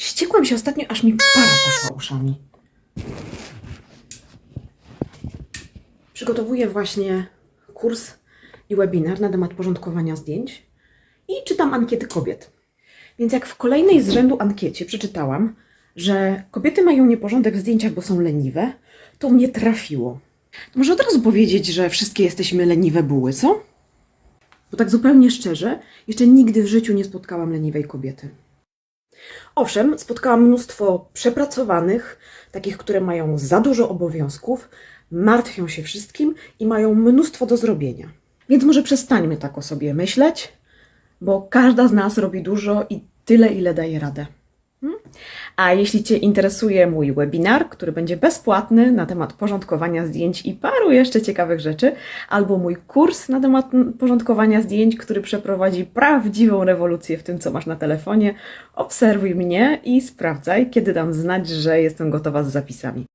Wściekłam się ostatnio, aż mi para poszła uszami. Przygotowuję właśnie kurs i webinar na temat porządkowania zdjęć i czytam ankiety kobiet. Więc jak w kolejnej z rzędu ankiecie przeczytałam, że kobiety mają nieporządek w zdjęciach, bo są leniwe, to mnie trafiło. To może od razu powiedzieć, że wszystkie jesteśmy leniwe buły, co? Bo tak zupełnie szczerze, jeszcze nigdy w życiu nie spotkałam leniwej kobiety. Owszem, spotkałam mnóstwo przepracowanych, takich, które mają za dużo obowiązków, martwią się wszystkim i mają mnóstwo do zrobienia. Więc może przestańmy tak o sobie myśleć, bo każda z nas robi dużo i tyle, ile daje radę. A jeśli Cię interesuje mój webinar, który będzie bezpłatny na temat porządkowania zdjęć i paru jeszcze ciekawych rzeczy, albo mój kurs na temat porządkowania zdjęć, który przeprowadzi prawdziwą rewolucję w tym, co masz na telefonie, obserwuj mnie i sprawdzaj, kiedy dam znać, że jestem gotowa z zapisami.